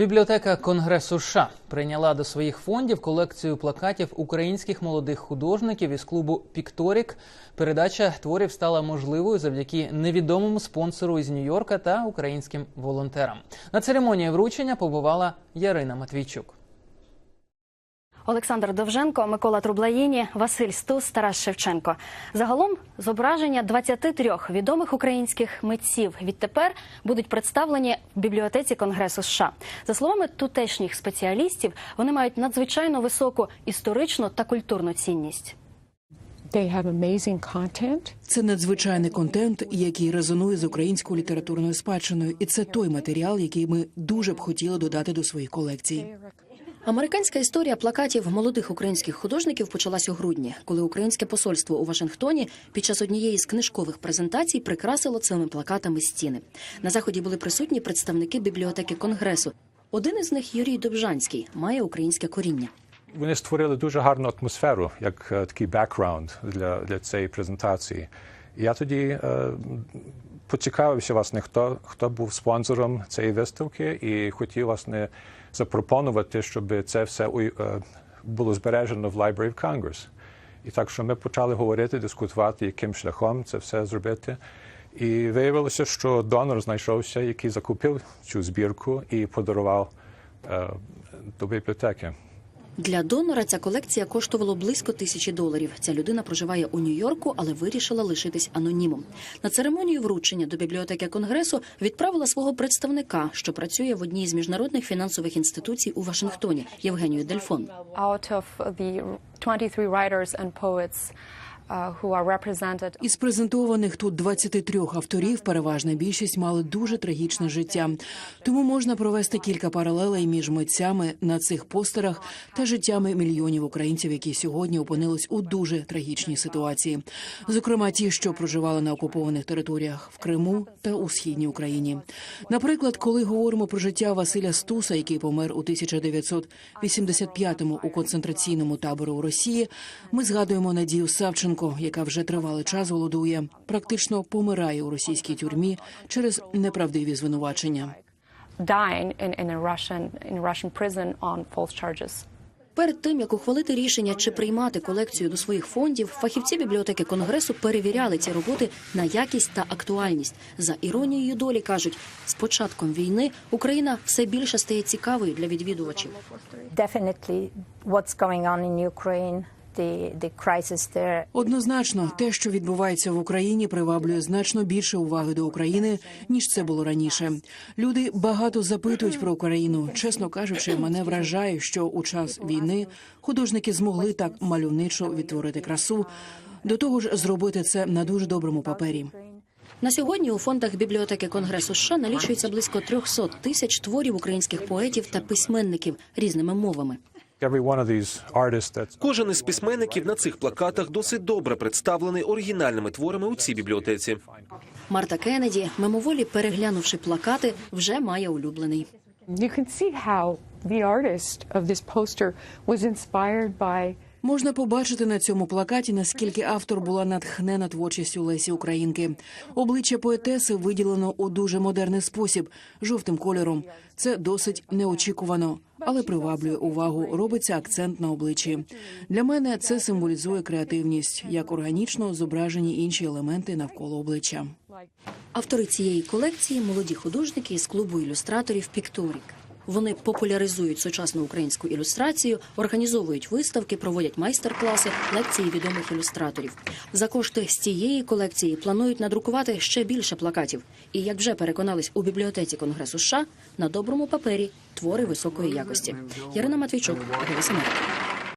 Бібліотека Конгресу США прийняла до своїх фондів колекцію плакатів українських молодих художників із клубу Пікторік. Передача творів стала можливою завдяки невідомому спонсору із Нью-Йорка та українським волонтерам. На церемонії вручення побувала Ярина Матвійчук. Олександр Довженко, Микола Трублаїні, Василь Стус, Тарас Шевченко. Загалом зображення 23 відомих українських митців відтепер будуть представлені в бібліотеці Конгресу США. За словами тутешніх спеціалістів, вони мають надзвичайно високу історичну та культурну цінність. They have amazing content. Це надзвичайний контент, який резонує з українською літературною спадщиною, і це той матеріал, який ми дуже б хотіли додати до своїх колекцій. Американська історія плакатів молодих українських художників почалась у грудні, коли українське посольство у Вашингтоні під час однієї з книжкових презентацій прикрасило цими плакатами стіни. На заході були присутні представники бібліотеки Конгресу. Один із них Юрій Добжанський має українське коріння. Вони створили дуже гарну атмосферу, як е, такий бекграунд для, для цієї презентації. Я тоді е, поцікавився, власне, хто, хто був спонсором цієї виставки, і хотів власне запропонувати, щоб це все е, було збережено в Library of Congress. І так, що ми почали говорити, дискутувати, яким шляхом це все зробити. І виявилося, що донор знайшовся, який закупив цю збірку і подарував е, до бібліотеки. Для донора ця колекція коштувала близько тисячі доларів. Ця людина проживає у Нью-Йорку, але вирішила лишитись анонімом. На церемонію вручення до бібліотеки Конгресу відправила свого представника, що працює в одній з міжнародних фінансових інституцій у Вашингтоні, Євгенію Дельфон. Out of the 23 writers and poets Із презентованих тут 23 авторів переважна більшість мали дуже трагічне життя. Тому можна провести кілька паралелей між митцями на цих постерах та життями мільйонів українців, які сьогодні опинились у дуже трагічній ситуації. Зокрема, ті, що проживали на окупованих територіях в Криму та у східній Україні. Наприклад, коли говоримо про життя Василя Стуса, який помер у 1985-му у концентраційному таборі у Росії, ми згадуємо Надію Савченко, яка вже тривалий час голодує, практично помирає у російській тюрмі через неправдиві звинувачення. Перед тим як ухвалити рішення чи приймати колекцію до своїх фондів, фахівці бібліотеки конгресу перевіряли ці роботи на якість та актуальність. За іронією долі кажуть, з початком війни Україна все більше стає цікавою для відвідувачів. Однозначно, те, що відбувається в Україні, приваблює значно більше уваги до України ніж це було раніше. Люди багато запитують про Україну. Чесно кажучи, мене вражає, що у час війни художники змогли так мальовничо відтворити красу. До того ж, зробити це на дуже доброму папері. На сьогодні у фондах бібліотеки Конгресу США налічується близько 300 тисяч творів українських поетів та письменників різними мовами. Кожен із письменників на цих плакатах досить добре представлений оригінальними творами у цій бібліотеці. Марта Кеннеді, мимоволі переглянувши плакати, вже має улюблений. You can see how the artist of this poster was inspired by Можна побачити на цьому плакаті, наскільки автор була натхнена творчістю Лесі Українки. Обличчя поетеси виділено у дуже модерний спосіб, жовтим кольором. Це досить неочікувано, але приваблює увагу. Робиться акцент на обличчі. Для мене це символізує креативність, як органічно зображені інші елементи навколо обличчя. Автори цієї колекції молоді художники із клубу ілюстраторів Пікторік. Вони популяризують сучасну українську ілюстрацію, організовують виставки, проводять майстер-класи, лекції відомих ілюстраторів. За кошти з цієї колекції планують надрукувати ще більше плакатів. І як вже переконались у бібліотеці Конгресу США, на доброму папері твори високої якості. Ярина Матвійчук, Америки.